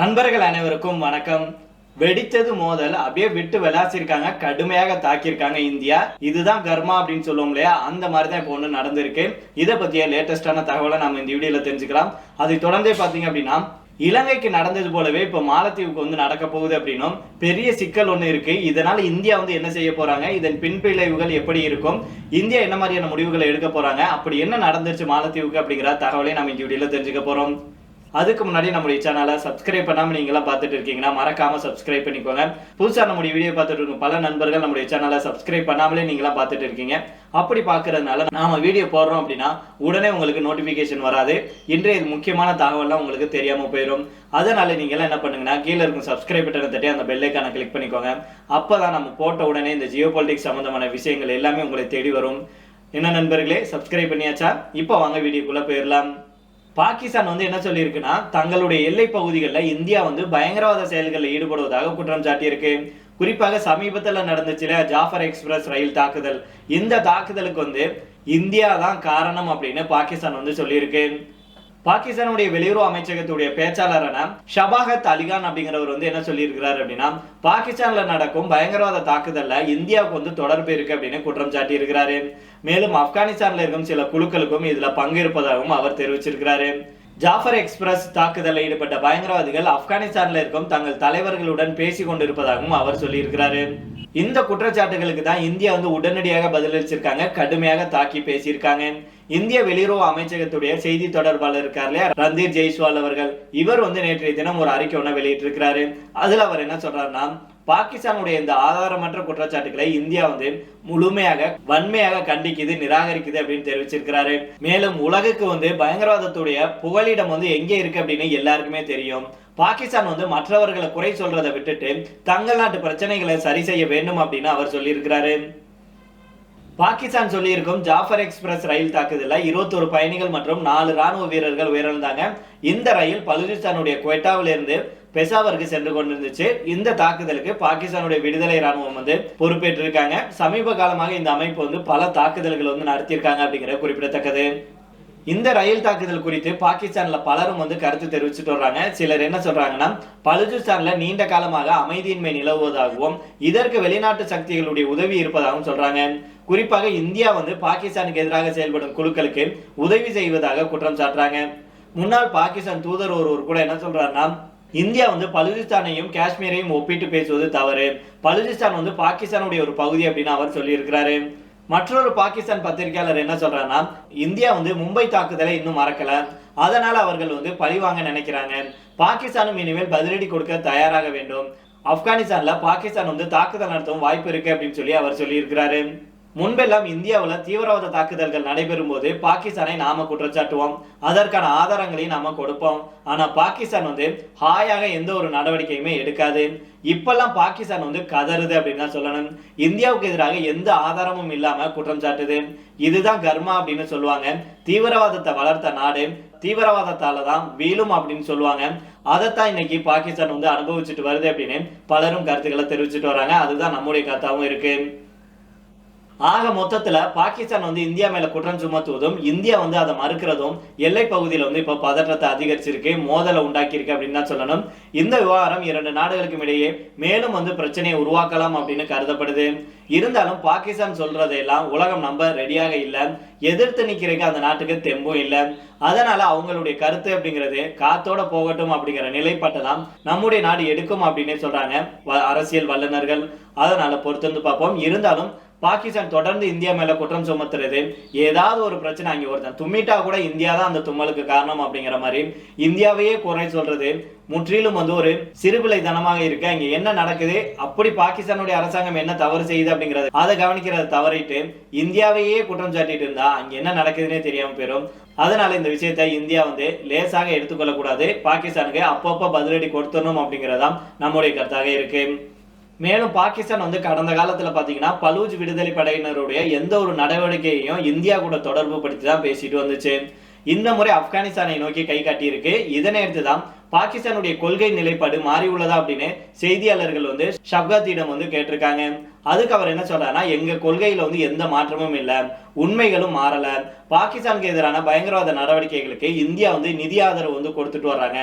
நண்பர்கள் அனைவருக்கும் வணக்கம். வெடித்தது மோதல். அப்படியே விட்டு விளாசிருக்காங்க. கடுமையாக தாக்கியிருக்காங்க இந்தியா. இதுதான் கர்மா அப்படின்னு சொல்லுவோம் இல்லையா? அந்த மாதிரி தான் இப்போ ஒன்று நடந்திருக்கு. இதை பற்றிய லேட்டஸ்டான தகவலை நம்ம இந்த வீடியோவில் தெரிஞ்சுக்கலாம். அதை தொடர்ந்தே பார்த்தீங்க அப்படின்னா இலங்கைக்கு நடந்தது போலவே இப்போ மாலத்தீவுக்கு வந்து நடக்க போகுது அப்படின்னும் பெரிய சிக்கல் ஒன்று இருக்கு. இதனால இந்தியா வந்து என்ன செய்ய போறாங்க? இதன் பின்விளைவுகள் எப்படி இருக்கும்? இந்தியா என்ன மாதிரியான முடிவுகளை எடுக்க போறாங்க? அப்படி என்ன நடந்துச்சு மாலத்தீவுக்கு அப்படிங்கிற தகவலை நம்ம இந்த வீடியோவில் தெரிஞ்சுக்க போறோம். அதுக்கு முன்னாடி நம்முடைய சேனலை சப்ஸ்கிரைப் பண்ணாமல் நீங்களாம் பார்த்துட்டு இருக்கீங்கன்னா மறக்காமல் சப்ஸ்கிரைப் பண்ணிக்கோங்க. புதுசாக நம்முடைய வீடியோ பார்த்துட்டு இருக்கும் பல நண்பர்கள் நம்முடைய சேனலை சப்ஸ்கிரைப் பண்ணாமலே நீங்களாம் பார்த்துட்டு இருக்கீங்க. அப்படி பார்க்கறதுனால நாம வீடியோ போடுறோம் அப்படின்னா உடனே உங்களுக்கு நோட்டிபிகேஷன் வராது. இன்றைய முக்கியமான தகவல்லாம் உங்களுக்கு தெரியாமல் போயிடும் அதனால நீங்க எல்லாம் என்ன பண்ணுங்கன்னா கீழே இருக்கும் சப்ஸ்கிரைப் பட்டனை தட்டி அந்த பெல்லைக்கான கிளிக் பண்ணிக்கோங்க. அப்பதான் நம்ம போட்ட உடனே இந்த ஜியோ பாலிட்டிக்ஸ் சம்பந்தமான விஷயங்கள் எல்லாமே உங்களை தேடி வரும். என்ன நண்பர்களே சப்ஸ்கிரைப் பண்ணியாச்சா? இப்போ வாங்க வீடியோக்குள்ளே போயிடலாம் பாகிஸ்தான் வந்து என்ன சொல்லியிருக்குன்னா தங்களுடைய எல்லை பகுதிகளில் இந்தியா வந்து பயங்கரவாத செயல்களில் ஈடுபடுவதாக குற்றம் சாட்டியிருக்கு. குறிப்பாக சமீபத்தில் நடந்துச்சுல ஜாஃபர் எக்ஸ்பிரஸ் ரயில் தாக்குதல். இந்த தாக்குதலுக்கு வந்து இந்தியா தான் காரணம் அப்படின்னு பாகிஸ்தான் வந்து சொல்லியிருக்கு. பாகிஸ்தானுடைய வெளியுறவு அமைச்சகத்துடைய பேச்சாளரான ஷபாகத் அலிகான் அப்படிங்கிறவர் வந்து என்ன சொல்லியிருக்கிறார் அப்படின்னா பாகிஸ்தான்ல நடக்கும் பயங்கரவாத தாக்குதல்ல இந்தியாவுக்கு வந்து தொடர்பு இருக்கு அப்படின்னு குற்றம் சாட்டி இருக்கிறாரு மேலும் ஆப்கானிஸ்தான்ல இருக்கும் சில குழுக்களுக்கும் இதுல பங்கு இருப்பதாகவும் அவர் தெரிவிச்சிருக்கிறாரு. ஜாஃபர் எக்ஸ்பிரஸ் தாக்குதலில் ஈடுபட்ட பயங்கரவாதிகள் ஆப்கானிஸ்தான்ல இருக்கும் தங்கள் தலைவர்களுடன் பேசிக் கொண்டிருப்பதாகவும் அவர் சொல்லியிருக்கிறாரு. இந்த குற்றச்சாட்டுகளுக்கு தான் இந்தியா வந்து உடனடியாக பதிலளிச்சிருக்காங்க கடுமையாக தாக்கி பேசியிருக்காங்க. இந்திய வெளியுறவு அமைச்சகத்துடைய செய்தி தொடர்பாளர் இருக்கார் இல்லையா ரந்தீர் ஜெய்ஸ்வால் அவர்கள். இவர் வந்து நேற்றைய தினம் ஒரு அறிக்கை ஒன்று வெளியிட்டிருக்கிறாரு. அதுல அவர் என்ன சொல்றாருன்னா பாகிஸ்தானுடைய இந்த ஆதாரமற்ற குற்றச்சாட்டுகளை இந்தியா வந்து முழுமையாக வன்மையாக கண்டிக்குது நிராகரிக்குது அப்படின்னு தெரிவிச்சிருக்கிறாரு. மேலும் உலகுக்கு வந்து பயங்கரவாதத்துடைய புகலிடம் வந்து எங்கே இருக்கு அப்படின்னு எல்லாருக்குமே தெரியும். பாகிஸ்தான் வந்து மற்றவர்களை குறை சொல்றதை விட்டுட்டு தங்கள் நாட்டு பிரச்சனைகளை சரி செய்ய வேண்டும் அப்படின்னு அவர் சொல்லியிருக்கிறாரு. பாகிஸ்தான் சொல்லியிருக்கும் ஜாஃபர் எக்ஸ்பிரஸ் ரயில் தாக்குதலில் இருபத்தொரு பயணிகள் மற்றும் நாலு ராணுவ வீரர்கள் உயிரிழந்தாங்க. இந்த ரயில் பலுச்சிஸ்தானுடைய குவெட்டாவிலிருந்து பெசாவருக்கு சென்று கொண்டிருந்துச்சு. இந்த தாக்குதலுக்கு பாகிஸ்தானுடைய விடுதலை ராணுவம் வந்து பொறுப்பேற்றிருக்காங்க. சமீப காலமாக இந்த அமைப்பு வந்து பல தாக்குதல்கள் வந்து நடத்தியிருக்காங்க அப்படிங்கிற குறிப்பிடத்தக்கது. இந்த ரயில் தாக்குதல் குறித்து பாகிஸ்தான்ல பலரும் வந்து கருத்து தெரிவிச்சுட்டு வர்றாங்க. சிலர் என்ன சொல்றாங்கன்னா பலுச்சிஸ்தான்ல நீண்ட காலமாக அமைதியின்மை நிலவுவதாகவும் இதற்கு வெளிநாட்டு சக்திகளுடைய உதவி இருப்பதாகவும் சொல்றாங்க. குறிப்பாக இந்தியா வந்து பாகிஸ்தானுக்கு எதிராக செயல்படும் குழுக்களுக்கு உதவி செய்வதாக குற்றம் சாட்டுறாங்க. முன்னாள் பாகிஸ்தான் தூதர் ஒருவர் கூட என்ன சொல்றாருன்னா இந்தியா வந்து பலுச்சிஸ்தானையும் காஷ்மீரையும் ஒப்பிட்டு பேசுவது தவறு. பலுச்சிஸ்தான் வந்து பாகிஸ்தானுடைய ஒரு பகுதி அப்படின்னு அவர் சொல்லியிருக்கிறாரு. மற்றொரு பாகிஸ்தான் பத்திரிகையாளர் என்ன சொல்றாருன்னா இந்தியா வந்து மும்பை தாக்குதலை இன்னும் மறக்கல. அதனால அவர்கள் வந்து பழிவாங்க நினைக்கிறாங்க. பாகிஸ்தானும் இனிமேல் பதிலடி கொடுக்க தயாராக வேண்டும். ஆப்கானிஸ்தான்ல பாகிஸ்தான் வந்து தாக்குதல் நடத்தவும் வாய்ப்பு இருக்கு அப்படின்னு சொல்லி அவர் சொல்லியிருக்கிறாரு. முன்பெல்லாம் இந்தியாவில் தீவிரவாத தாக்குதல்கள் நடைபெறும் போது பாகிஸ்தானை நாம குற்றச்சாட்டுவோம். அதற்கான ஆதாரங்களையும் நாம கொடுப்போம். ஆனா பாகிஸ்தான் வந்து ஹாயாக எந்த ஒரு நடவடிக்கையுமே எடுக்காது. இப்பெல்லாம் பாகிஸ்தான் வந்து கதறுது அப்படின்னு தான் சொல்லணும். இந்தியாவுக்கு எதிராக எந்த ஆதாரமும் இல்லாம குற்றம் சாட்டுது. இதுதான் கர்மா அப்படின்னு சொல்லுவாங்க. தீவிரவாதத்தை வளர்த்த நாடு தீவிரவாதத்தால தான் வீழும் அப்படின்னு சொல்லுவாங்க. அதைத்தான் இன்னைக்கு பாகிஸ்தான் வந்து அனுபவிச்சுட்டு வருது அப்படின்னு பலரும் கருத்துக்களை தெரிவிச்சுட்டு வராங்க. அதுதான் நம்முடைய கருத்தாவும் இருக்கு. ஆக மொத்தத்துல பாகிஸ்தான் வந்து இந்தியா மேல குற்றம் சுமத்துவதும் இந்தியா வந்து அதை மறுக்கிறதும் எல்லை பகுதியில வந்து இப்ப பதற்றத்தை அதிகரிச்சிருக்கு மோதலை உண்டாக்கியிருக்கு அப்படின்னு தான் சொல்லணும். இந்த விவகாரம் இரண்டு நாடுகளுக்கும் இடையே மேலும் வந்து பிரச்சனையை உருவாக்கலாம் அப்படின்னு கருதப்படுது. இருந்தாலும் பாகிஸ்தான் சொல்றதையெல்லாம் உலகம் நம்ப ரெடியாக இல்லை. எதிர்த்து நிக்கிறதுக்கு அந்த நாட்டுக்கு தெம்பும் இல்லை. அதனால அவங்களுடைய கருத்து அப்படிங்கிறது காத்தோட போகட்டும் அப்படிங்கிற நிலைப்பாட்டை தான் நம்முடைய நாடு எடுக்கும் அப்படின்னே சொல்றாங்க வ- அரசியல் வல்லுநர்கள். அதனால பொறுத்து வந்து பார்ப்போம். இருந்தாலும் பாகிஸ்தான் தொடர்ந்து இந்தியா மேல குற்றம் சுமத்துறது ஏதாவது ஒரு பிரச்சனை அங்கே ஒருத்தன் தும்மிட்டா கூட இந்தியா தான் அந்த தும்மலுக்கு காரணம் அப்படிங்கிற மாதிரி இந்தியாவையே குறை சொல்றது. முற்றிலும் வந்து ஒரு சிறுபிள்ளைத்தனமாக இருக்கு. அங்க என்ன நடக்குது? அப்படி பாகிஸ்தானுடைய அரசாங்கம் என்ன தவறு செய்யுது அப்படிங்கறது அதை கவனிக்கிறத தவறிட்டு இந்தியாவையே குற்றம் சாட்டிட்டு இருந்தா அங்க என்ன நடக்குதுன்னே தெரியாம போயிடும் அதனால இந்த விஷயத்தை இந்தியா வந்து லேசாக எடுத்துக்கொள்ளக்கூடாது. பாகிஸ்தானுக்கு அப்பப்போ பதிலடி கொடுத்தணும் அப்படிங்கறதுதான் நம்முடைய கருத்தாக இருக்கு. மேலும் பாகிஸ்தான் வந்து கடந்த காலத்துல பாத்தீங்கன்னா பலூஜ் விடுதலை படையினருடைய எந்த ஒரு நடவடிக்கையையும் இந்தியா கூட தொடர்பு படுத்தி தான் பேசிட்டு வந்துச்சு. இந்த முறை ஆப்கானிஸ்தானை நோக்கி கை காட்டியிருக்கு. இதனை அடுத்து தான் பாகிஸ்தானுடைய கொள்கை நிலைப்பாடு மாறி உள்ளதா அப்படின்னு செய்தியாளர்கள் வந்து ஷப்காத்திடம் வந்து கேட்டிருக்காங்க. அதுக்கு அவர் என்ன சொல்றாருன்னா எங்க கொள்கையில வந்து எந்த மாற்றமும் இல்லை. உண்மைகளும் மாறல. பாகிஸ்தானுக்கு எதிரான பயங்கரவாத நடவடிக்கைகளுக்கு இந்தியா வந்து நிதி ஆதரவு வந்து கொடுத்துட்டு வர்றாங்க.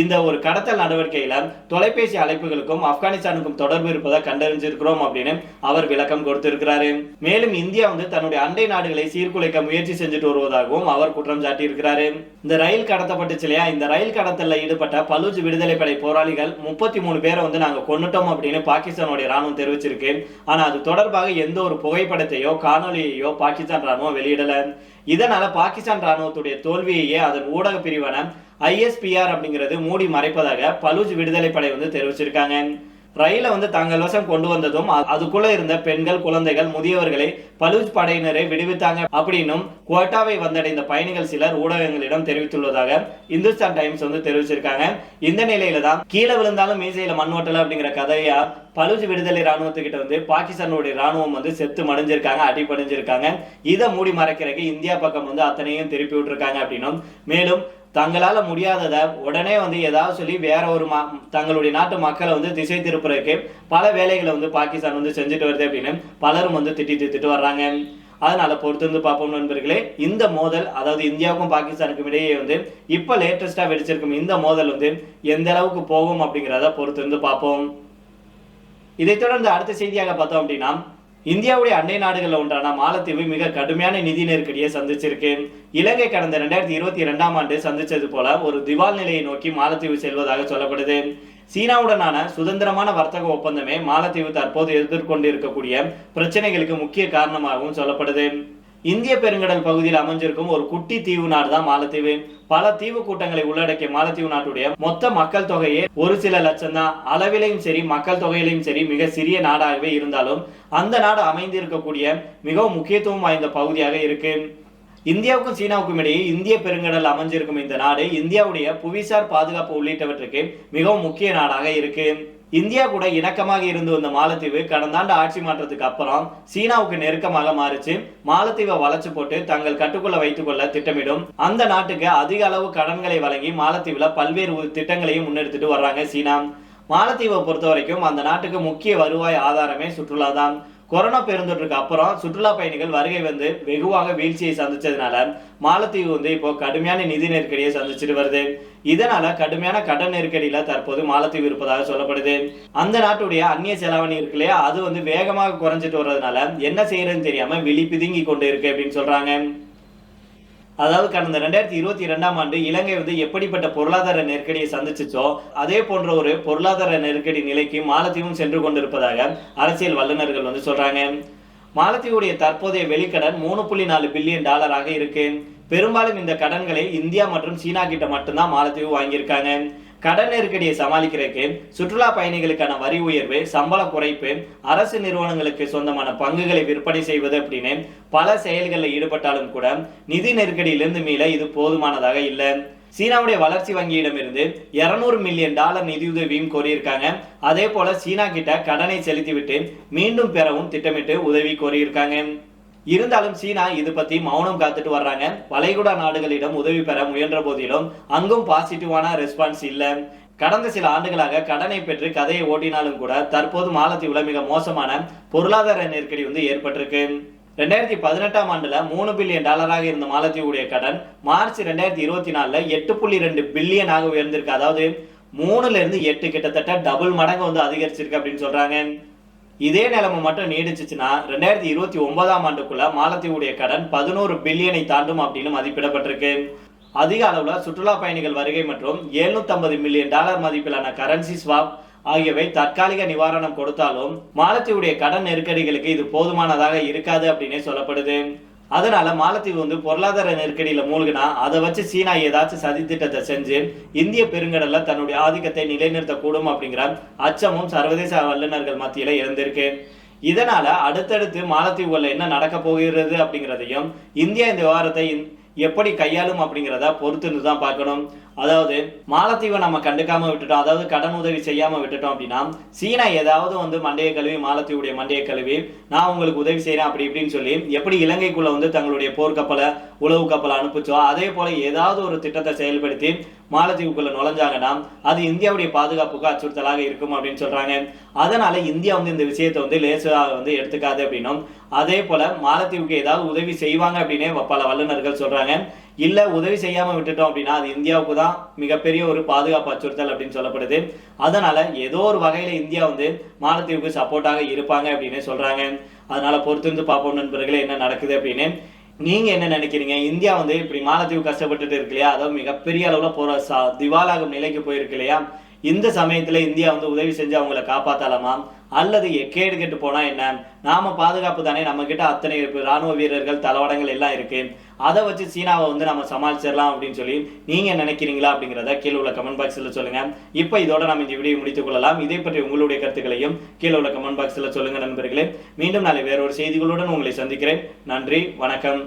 இந்த ஒரு கடத்தல் நடவடிக்கையில தொலைபேசி அழைப்புகளுக்கும் ஆப்கானிஸ்தானுக்கும் தொடர்பு இருப்பதை கண்டறிஞ்சிருக்கிறோம் அப்படின்னு அவர் விளக்கம் கொடுத்திருக்கிறாரு. மேலும் இந்தியா வந்து தன்னுடைய அண்டை நாடுகளை சீர்குலைக்க முயற்சி செஞ்சுட்டு வருவதாகவும் அவர் குற்றம் சாட்டி இருக்கிறாரு இந்த ரயில் கடத்தப்பட்டுச்சு இல்லையா இந்த ரயில் கடத்தல்ல ஈடுபட்ட பலூஜ் விடுதலை படை போராளிகள் முப்பத்தி மூணு பேரை வந்து நாங்க கொன்னுட்டோம் அப்படின்னு பாகிஸ்தானுடைய ராணுவம் தெரிவிச்சிருக்கு. ஆனா அது தொடர்பாக எந்த ஒரு புகைப்படத்தையோ காணொலியையோ பாகிஸ்தான் ராணுவம் வெளியிடல. இதனால பாகிஸ்தான் ராணுவத்துடைய தோல்வியையே அதன் ஊடக பிரிவான ஐஎஸ்பிஆர் அப்படிங்கிறது மூடி மறைப்பதாக பலூஜ் விடுதலை படை வந்து தெரிவிச்சிருக்காங்க. ரயிலை வந்து தங்கள் வசம் கொண்டு வந்ததும் அதுக்குள்ள இருந்த பெண்கள் குழந்தைகள் முதியவர்களை பலூஜ் படையினரை விடுவித்தாங்க அப்படின்னும் கோட்டாவை வந்தடைந்த பயணிகள் சிலர் ஊடகங்களிடம் தெரிவித்துள்ளதாக இந்துஸ்தான் டைம்ஸ் வந்து தெரிவிச்சிருக்காங்க. இந்த நிலையில தான் கீழே விழுந்தாலும் மீசையில மண் ஓட்டல அப்படிங்கிற கதையா பலூஜ் விடுதலை ராணுவத்துக்கிட்ட வந்து பாகிஸ்தானுடைய ராணுவம் வந்து செத்து மடிஞ்சிருக்காங்க அடிபடிஞ்சிருக்காங்க இதை மூடி மறைக்கிறதுக்கு இந்தியா பக்கம் வந்து அத்தனையும் திருப்பி விட்டுருக்காங்க அப்படின்னும். மேலும் தங்களால் முடியாததை உடனே வந்து ஏதாவது சொல்லி வேற ஒரு மா தங்களுடைய நாட்டு மக்களை வந்து திசை திருப்புறதுக்கு பல வேலைகளை வந்து பாகிஸ்தான் வந்து செஞ்சுட்டு வருது அப்படின்னு பலரும் வந்து திட்டி திட்டு வர்றாங்க. அதனால பொறுத்திருந்து பார்ப்போம் நண்பர்களே. இந்த மோதல் அதாவது இந்தியாவுக்கும் பாகிஸ்தானுக்கும் இடையே வந்து இப்போ லேட்டஸ்ட்டாக வெடிச்சிருக்கும் இந்த மோதல் வந்து எந்த அளவுக்கு போகும் அப்படிங்கிறத பொறுத்து பார்ப்போம். இதைத் தொடர்ந்து அடுத்த செய்தியாக பார்த்தோம் அப்படின்னா இந்தியாவுடைய அண்டை நாடுகளில் ஒன்றான மாலத்தீவு மிக கடுமையான நிதி நெருக்கடியை சந்திச்சிருக்கு. இலங்கை கடந்த ரெண்டாயிரத்தி இருபத்தி இரண்டாம் ஆண்டு சந்திச்சது போல ஒரு திவால் நிலையை நோக்கி மாலத்தீவு செல்வதாக சொல்லப்படுது. சீனாவுடனான சுதந்திரமான வர்த்தக ஒப்பந்தமே மாலத்தீவு தற்போது எதிர்கொண்டு இருக்கக்கூடிய பிரச்சனைகளுக்கு முக்கிய காரணமாகவும் சொல்லப்படுது. இந்திய பெருங்கடல் பகுதியில் அமைஞ்சிருக்கும் ஒரு குட்டி தீவு நாடு தான் மாலத்தீவு. பல தீவு கூட்டங்களை உள்ளடக்கிய மாலத்தீவு நாட்டுடைய மொத்த மக்கள் தொகையே ஒரு சில லட்சம் தான் அளவிலையும் சரி மக்கள் தொகையிலையும் சரி மிக சிறிய நாடாகவே இருந்தாலும் அந்த நாடு அமைந்திருக்கக்கூடிய மிகவும் முக்கியத்துவம் வாய்ந்த பகுதியாக இருக்கு. இந்தியாவுக்கும் சீனாவுக்கும் இடையே இந்திய பெருங்கடல் அமைஞ்சிருக்கும் இந்த நாடு இந்தியாவுடைய புவிசார் பாதுகாப்பு உள்ளிட்டவற்றுக்கு மிகவும் முக்கிய நாடாக இருக்கு. இந்தியா கூட இணக்கமாக இருந்து வந்த மாலத்தீவு கடந்த ஆண்டு ஆட்சி மாற்றத்துக்கு அப்புறம் சீனாவுக்கு நெருக்கமாக மாறிச்சு. மாலத்தீவை வளைச்சு போட்டு தங்கள் கட்டுக்குள்ள வைத்துக் கொள்ள திட்டமிடும். அந்த நாட்டுக்கு அதிக அளவு கடன்களை வழங்கி மாலத்தீவுல பல்வேறு திட்டங்களையும் முன்னெடுத்துட்டு வர்றாங்க சீனா. மாலத்தீவை பொறுத்த வரைக்கும் அந்த நாட்டுக்கு முக்கிய வருவாய் ஆதாரமே சுற்றுலா தான் கொரோனா பெருந்தொற்றுக்கு அப்புறம் சுற்றுலா பயணிகள் வருகை வந்து வெகுவாக வீழ்ச்சியை சந்திச்சதுனால மாலத்தீவு வந்து இப்போ கடுமையான நிதி நெருக்கடியை சந்திச்சுட்டு வருது. இதனால கடுமையான கடன் நெருக்கடியில தற்போது மாலத்தீவு இருப்பதாக சொல்லப்படுது. அந்த நாட்டுடைய அந்நிய செலாவணி இருக்கு இல்லையா? அது வந்து வேகமாக குறைஞ்சிட்டு வர்றதுனால என்ன செய்யறதுன்னு தெரியாம விழி பிதுங்கி கொண்டு இருக்கு அப்படின்னு சொல்றாங்க. அதாவது கடந்த ரெண்டாயிரத்தி இருபத்தி இரண்டாம் ஆண்டு இலங்கை வந்து எப்படிப்பட்ட பொருளாதார நெருக்கடியை சந்திச்சிச்சோ அதே போன்ற ஒரு பொருளாதார நெருக்கடி நிலைக்கு மாலத்தீவும் சென்று கொண்டிருப்பதாக அரசியல் வல்லுநர்கள் வந்து சொல்றாங்க. மாலத்தீவுடைய தற்போதைய வெளிக்கடன் மூணு புள்ளி நாலு பில்லியன் டாலராக இருக்கு. பெரும்பாலும் இந்த கடன்களை இந்தியா மற்றும் சீனா கிட்ட மட்டும்தான் மாலத்தீவு வாங்கியிருக்காங்க. கடன் நெருக்கடியை சமாளிக்கிறதுக்கு சுற்றுலா பயணிகளுக்கான வரி உயர்வு சம்பள குறைப்பு அரசு நிறுவனங்களுக்கு சொந்தமான பங்குகளை விற்பனை செய்வது அப்படின்னு பல செயல்களில் ஈடுபட்டாலும் கூட நிதி நெருக்கடியிலிருந்து மீள இது போதுமானதாக இல்லை. சீனாவுடைய வளர்ச்சி வங்கியிடமிருந்து 200 மில்லியன் டாலர் நிதியுதவியும் கோரியிருக்காங்க. அதே போல சீனா கிட்ட கடனை செலுத்திவிட்டு மீண்டும் பெறவும் திட்டமிட்டு உதவி கோரியிருக்காங்க. இருந்தாலும் சீனா இது பத்தி மௌனம் காத்துட்டு வர்றாங்க. வளைகுடா நாடுகளிடம் உதவி பெற முயன்ற போதிலும் அங்கும் பாசிட்டிவான ரெஸ்பான்ஸ் இல்லை. கடந்த சில ஆண்டுகளாக கடனை பெற்று கதையை ஓட்டினாலும் கூட தற்போது மாலத்தீவுல மிக மோசமான பொருளாதார நெருக்கடி வந்து ஏற்பட்டிருக்கு. ரெண்டாயிரத்தி பதினெட்டாம் ஆண்டுல மூணு பில்லியன் டாலராக இருந்த மாலத்தீவுடைய கடன் மார்ச் ரெண்டாயிரத்தி இருபத்தி நாலுல எட்டு புள்ளி ரெண்டு பில்லியனாக உயர்ந்திருக்கு. அதாவது மூணுல இருந்து எட்டு கிட்டத்தட்ட டபுள் மடங்கு வந்து அதிகரிச்சிருக்கு அப்படின்னு சொல்றாங்க. இதே நிலைமை மட்டும் நீடிச்சுச்சுன்னா ரெண்டாயிரத்தி இருபத்தி ஒன்பதாம் ஆண்டுக்குள்ள மாலத்தீவுடைய கடன் பதினோரு பில்லியனை தாண்டும் அப்படின்னு மதிப்பிடப்பட்டிருக்கு. அதிக அளவுல சுற்றுலா பயணிகள் வருகை மற்றும் 750 மில்லியன் டாலர் மதிப்பிலான கரன்சி ஸ்வாப் ஆகியவை தற்காலிக நிவாரணம் கொடுத்தாலும் மாலத்தீவுடைய கடன் நெருக்கடிகளுக்கு இது போதுமானதாக இருக்காது அப்படின்னே சொல்லப்படுது. அதனால மாலத்தீவு வந்து பொருளாதார நெருக்கடியில மூழ்கினா அதை வச்சு சீனா ஏதாச்சும் சதித்திட்டத்தை செஞ்சு இந்திய பெருங்கடல்ல தன்னுடைய ஆதிக்கத்தை நிலைநிறுத்தக்கூடும் அப்படிங்கிற அச்சமும் சர்வதேச வல்லுநர்கள் மத்தியில இருந்திருக்கு. இதனால அடுத்தடுத்து மாலத்தீவுல என்ன நடக்க போகிறது அப்படிங்கிறதையும் இந்தியா இந்த விவகாரத்தை எப்படி கையாளும் அப்படிங்கிறத பொறுத்துன்னு தான் பார்க்கணும். அதாவது மாலத்தீவை நம்ம கண்டுக்காம விட்டுட்டோம். அதாவது கடன் உதவி செய்யாம விட்டுட்டோம் அப்படின்னா சீனா ஏதாவது வந்து மண்டையை கழுவி மாலத்தீவுடைய மண்டையை கழுவி நான் உங்களுக்கு உதவி செய்யறேன் அப்படி இப்படின்னு சொல்லி எப்படி இலங்கைக்குள்ள வந்து தங்களுடைய போர்க்கப்பலை உளவு கப்பலை அனுப்பிச்சோ அதே போல ஏதாவது ஒரு திட்டத்தை செயல்படுத்தி மாலத்தீவுக்குள்ள நுழைஞ்சாங்கன்னா அது இந்தியாவுடைய பாதுகாப்புக்கு அச்சுறுத்தலாக இருக்கும் அப்படின்னு சொல்றாங்க. அதனால இந்தியா வந்து இந்த விஷயத்தை வந்து லேசாக வந்து எடுத்துக்காது அப்படின்னும். அதே போல மாலத்தீவுக்கு ஏதாவது உதவி செய்வாங்க அப்படின்னே பல வல்லுநர்கள் சொல்றாங்க. இல்லை உதவி செய்யாமல் விட்டுட்டோம் அப்படின்னா அது இந்தியாவுக்கு தான் மிகப்பெரிய ஒரு பாதுகாப்பு அச்சுறுத்தல் அப்படின்னு சொல்லப்படுது. அதனால ஏதோ ஒரு வகையில் இந்தியா வந்து மாலத்தீவுக்கு சப்போர்ட்டாக இருப்பாங்க அப்படின்னு சொல்கிறாங்க அதனால பொறுத்திருந்து பார்ப்போம் நண்பர்களே என்ன நடக்குது அப்படின்னு. நீங்க என்ன நினைக்கிறீங்க? இந்தியா வந்து இப்படி மாலத்தீவு கஷ்டப்பட்டுட்டு இருக்கு இல்லையா? அதாவது மிகப்பெரிய அளவில் போற திவாலாகும் நிலைக்கு போயிருக்கு இல்லையா? இந்த சமயத்துல இந்தியா வந்து உதவி செஞ்சு அவங்கள காப்பாத்தலாமா? அல்லது கேடு கெட்டு போனால் என்ன? நாம பாதுகாப்பு தானே நம்ம அத்தனை இருக்குது ராணுவ வீரர்கள் தளவாடங்கள் எல்லாம் இருக்குது அதை வச்சு சீனாவை வந்து நம்ம சமாளிச்சிடலாம் அப்படின்னு சொல்லி நீங்கள் நினைக்கிறீங்களா அப்படிங்கிறத கீழே உள்ள கமெண்ட் பாக்ஸில் சொல்லுங்கள் இப்போ இதோட நம்ம இந்த வீடியோ முடித்துக் கொள்ளலாம். இதை பற்றி உங்களுடைய கருத்துக்களையும் கீழே உள்ள கமெண்ட் பாக்ஸில் சொல்லுங்கள் நண்பர்களே. மீண்டும் நாளை வேறொரு செய்திகளுடன் உங்களை சந்திக்கிறேன். நன்றி வணக்கம்.